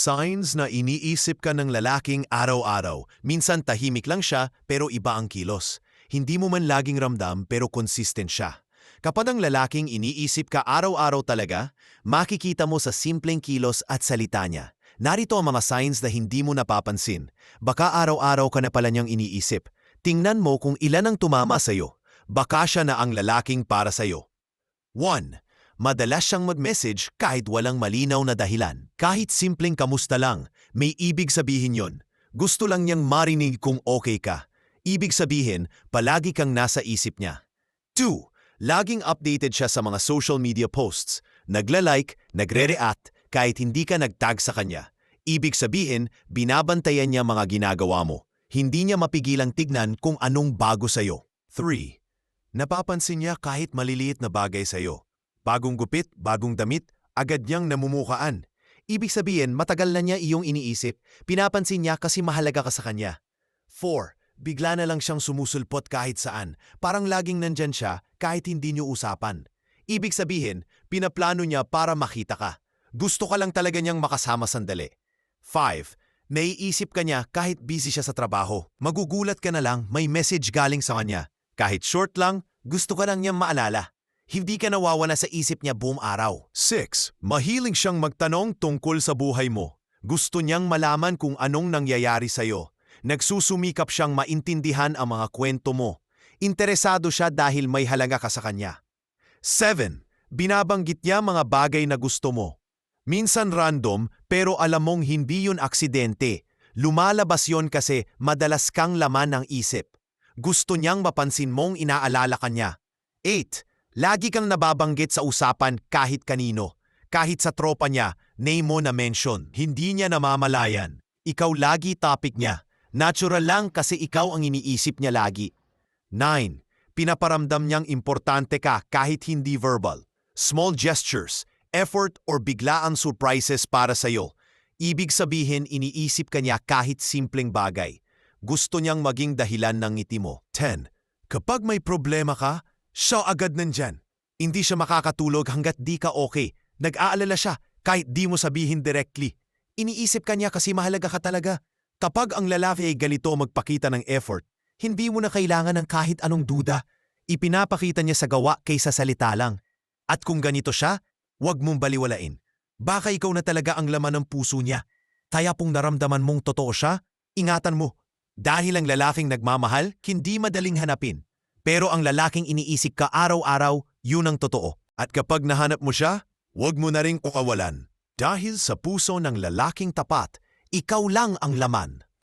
Signs na iniisip ka ng lalaking araw-araw. Minsan tahimik lang siya pero iba ang kilos. Hindi mo man laging ramdam pero consistent siya. Kapag ang lalaking iniisip ka araw-araw talaga, makikita mo sa simpleng kilos at salita niya. Narito ang mga signs na hindi mo napapansin. Baka araw-araw ka na pala niyang iniisip. Tingnan mo kung ilan ang tumama sa'yo. Baka siya na ang lalaking para sa'yo. 1. Madalas siyang mag-message kahit walang malinaw na dahilan. Kahit simpleng kamusta lang, may ibig sabihin yon. Gusto lang niyang marinig kung okay ka. Ibig sabihin, palagi kang nasa isip niya. 2. Laging updated siya sa mga social media posts. Nagla-like, nagre-react, kahit hindi ka nagtag sa kanya. Ibig sabihin, binabantayan niya mga ginagawa mo. Hindi niya mapigilang tignan kung anong bago sa'yo. 3. Napapansin niya kahit maliliit na bagay sa'yo. Bagong gupit, bagong damit, agad niyang namumukaan. Ibig sabihin, matagal na niya iyong iniisip. Pinapansin niya kasi mahalaga ka sa kanya. 4. Bigla na lang siyang sumusulpot kahit saan. Parang laging nandyan siya kahit hindi niyo usapan. Ibig sabihin, pinaplano niya para makita ka. Gusto ka lang talaga niyang makasama sandali. 5. Naiisip ka niya kahit busy siya sa trabaho. Magugulat ka na lang may message galing sa kanya. Kahit short lang, gusto ka lang niyang maalala. Hindi ka nawawala sa isip niya buong araw. 6. Mahiling siyang magtanong tungkol sa buhay mo. Gusto niyang malaman kung anong nangyayari sa'yo. Nagsusumikap siyang maintindihan ang mga kwento mo. Interesado siya dahil may halaga ka sa kanya. 7. Binabanggit niya mga bagay na gusto mo. Minsan random pero alam mong hindi yun aksidente. Lumalabas yon kasi madalas kang laman ng isip. Gusto niyang mapansin mong inaalala ka niya. 8. Lagi kang nababanggit sa usapan kahit kanino. Kahit sa tropa niya, name mo na mention. Hindi niya namamalayan. Ikaw lagi topic niya. Natural lang kasi ikaw ang iniisip niya lagi. 9. Pinaparamdam niyang importante ka kahit hindi verbal. Small gestures, effort or biglaang surprises para sa'yo. Ibig sabihin iniisip ka niya kahit simpleng bagay. Gusto niyang maging dahilan ng ngiti mo. 10. Kapag may problema ka, siya agad nandyan. Hindi siya makakatulog hanggat di ka okay. Nag-aalala siya kahit di mo sabihin directly. Iniisip ka niya kasi mahalaga ka talaga. Kapag ang lalaki ay galito magpakita ng effort, hindi mo na kailangan ng kahit anong duda. Ipinapakita niya sa gawa kaysa salita lang. At kung ganito siya, huwag mong baliwalain. Baka ikaw na talaga ang laman ng puso niya. Kaya kung naramdaman mong totoo siya, ingatan mo. Dahil ang lalaking nagmamahal, hindi madaling hanapin. Pero ang lalaking iniisip ka araw-araw, yun ang totoo. At kapag nahanap mo siya, huwag mo na rin kukawalan. Dahil sa puso ng lalaking tapat, ikaw lang ang laman.